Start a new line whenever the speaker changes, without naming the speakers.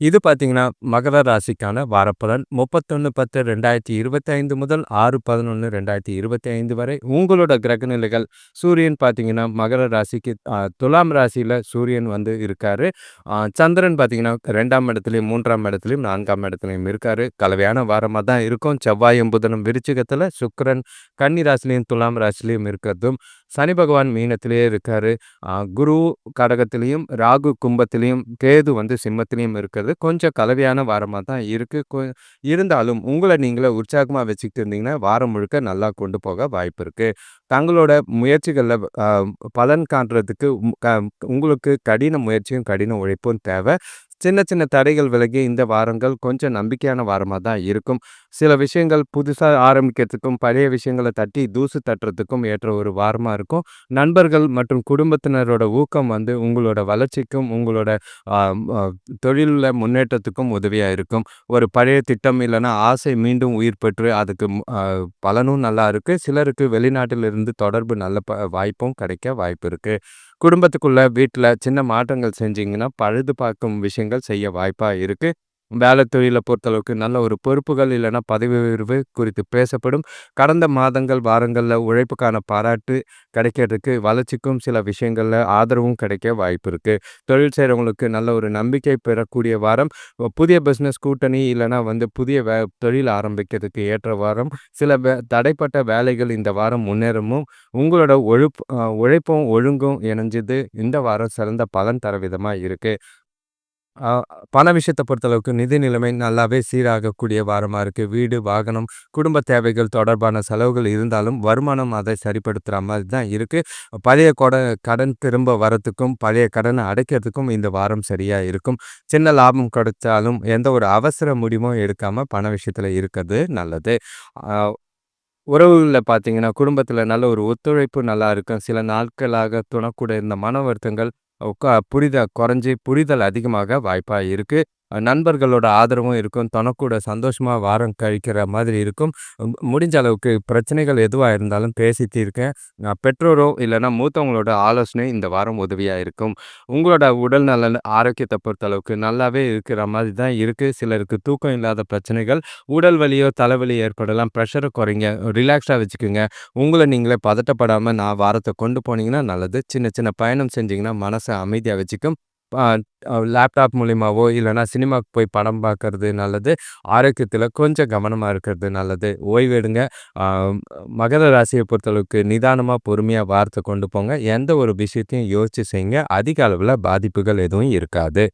இது பார்த்தீங்கன்னா, மகர ராசிக்கான வாரப்பலன் 31/10/2025 முதல் 6/11/2025 வரை உங்களோட கிரகநிலைகள் சூரியன் பார்த்தீங்கன்னா, மகர ராசிக்கு துலாம் ராசியில் சூரியன் வந்து இருக்காரு. சந்திரன் பார்த்தீங்கன்னா, ரெண்டாம் இடத்துலையும் மூன்றாம் இடத்துலையும் நான்காம் இடத்துலையும் இருக்காரு. கலவையான வாரமாக தான் இருக்கும். செவ்வாயும், புதனும் விருச்சிகத்தில் சுக்கரன் கன்னி ராசிலையும் துலாம் ராசிலையும் இருக்கிறதும், சனி பகவான் மீனத்திலேயே இருக்காரு. குரு கடகத்திலையும் ராகு கும்பத்திலையும் கேது வந்து சிம்மத்திலையும் இருக்கிறது. கொஞ்சம் கலவையான வாரமாக தான் இருக்குது கொ இருந்தாலும் உங்களை நீங்களே உற்சாகமாக வச்சுக்கிட்டு இருந்தீங்கன்னா, வாரம் முழுக்க நல்லா கொண்டு போக வாய்ப்பு இருக்குது தங்களோட முயற்சிகளில் பலன் காண்றதுக்கு க உங்களுக்கு கடின முயற்சியும், கடின உழைப்பும் தேவை. சின்ன சின்ன தடைகள் விலகி இந்த வாரங்கள் கொஞ்சம் நம்பிக்கையான வாரமாக தான் இருக்கும். சில விஷயங்கள் புதுசாக ஆரம்பிக்கிறதுக்கும், பழைய விஷயங்களை தட்டி தூசு தட்டுறதுக்கும் ஏற்ற ஒரு வாரமாக இருக்கும். நண்பர்கள் மற்றும் குடும்பத்தினரோட ஊக்கம் வந்து உங்களோட வளர்ச்சிக்கும், உங்களோட தொழிலில் முன்னேற்றத்துக்கும் உதவியாக இருக்கும். ஒரு பழைய திட்டம் இல்லைன்னா ஆசை மீண்டும் உயிர் பெற்று அதுக்கு பலனும் நல்லா இருக்குது சிலருக்கு வெளிநாட்டிலிருந்து தொடர்பு நல்ல ப வாய்ப்பும் கிடைக்க வாய்ப்பு இருக்குது குடும்பத்துக்குள்ள, வீட்ல சின்ன மாற்றங்கள் செஞ்சீங்கன்னா, பழுது பார்க்கும் விஷயங்கள் செய்ய வாய்ப்பா இருக்கு. வேலை தொழிலை பொறுத்தளவுக்கு நல்ல ஒரு பொறுப்புகள் இல்லைன்னா பதவி உயர்வு குறித்து பேசப்படும். கடந்த மாதங்கள், வாரங்களில் உழைப்புக்கான பாராட்டு கிடைக்கிறதுக்கு, வளர்ச்சிக்கும் சில விஷயங்களில் ஆதரவும் கிடைக்க வாய்ப்பு இருக்குது தொழில் செய்கிறவங்களுக்கு நல்ல ஒரு நம்பிக்கை பெறக்கூடிய வாரம். புதிய பிஸ்னஸ் கூட்டணி இல்லைனா வந்து புதிய வே தொழில் ஆரம்பிக்கிறதுக்கு ஏற்ற வாரம். சில வே தடைப்பட்ட வேலைகள் இந்த வாரம் முன்னேறமும் உங்களோட ஒழுப் உழைப்பும், ஒழுங்கும் இணைஞ்சது இந்த வாரம் சிறந்த பலன் தர விதமாக இருக்குது பண விஷயத்தை பொறுத்தளவுக்கு நிதி நிலைமை நல்லாவே சீராகக்கூடிய வாரமாக இருக்குது வீடு, வாகனம், குடும்ப தேவைகள் தொடர்பான செலவுகள் இருந்தாலும், வருமானம் அதை சரிப்படுத்துகிற மாதிரி தான் இருக்குது பழைய கொட கடன் திரும்ப வரத்துக்கும், பழைய கடனை அடைக்கிறதுக்கும் இந்த வாரம் சரியாக இருக்கும். சின்ன லாபம் கிடைச்சாலும், எந்த ஒரு அவசர முடிவும் எடுக்காமல் பண விஷயத்தில் இருக்கிறது நல்லது. உறவுகளில் பார்த்தீங்கன்னா, குடும்பத்தில் நல்ல ஒரு ஒத்துழைப்பு நல்லா இருக்கும். சில நாட்களாக துணக்கூட இருந்த மன வருத்தங்கள் புரித குறைஞ்சு புரிதல் அதிகமாக வாய்ப்பா இருக்கு. நண்பர்களோட ஆதரவும் இருக்கும். தனக்கூட சந்தோஷமாக வாரம் கழிக்கிற மாதிரி இருக்கும். முடிஞ்ச அளவுக்கு பிரச்சனைகள் எதுவாக இருந்தாலும் பேசி தீர்க்க பெற்றோரோ இல்லைனா மூத்தவங்களோட ஆலோசனை இந்த வாரம் உதவியாக இருக்கும். உங்களோட உடல் நலன், ஆரோக்கியத்தை பொறுத்தளவுக்கு நல்லாவே இருக்கிற மாதிரி தான் இருக்குது சிலருக்கு தூக்கம் இல்லாத பிரச்சனைகள், உடல் வலியோ, தலைவலி ஏற்படலாம். ப்ரெஷரை குறைங்க. ரிலாக்ஸாக வச்சுக்கோங்க உங்களை நீங்களே பதட்டப்படாமல் நான் வாரத்தை கொண்டு போனீங்கன்னா நல்லது. சின்ன சின்ன பயணம் செஞ்சீங்கன்னா, மனசை அமைதியாக வச்சுக்கும். லேப்டாப் மூலிமாவோ இல்லைனா சினிமாவுக்கு போய் படம் பார்க்கறது நல்லது. ஆரோக்கியத்தில் கொஞ்சம் கவனமாக இருக்கிறது நல்லது. ஓய்வெடுங்க மகர ராசியை பொறுத்தளவுக்கு நிதானமாக பொறுமையாக வாரத்த கொண்டு போங்க. எந்த ஒரு விஷயத்தையும் யோசித்து செய்யுங்க. அதிக அளவில் பாதிப்புகள் எதுவும் இருக்காது.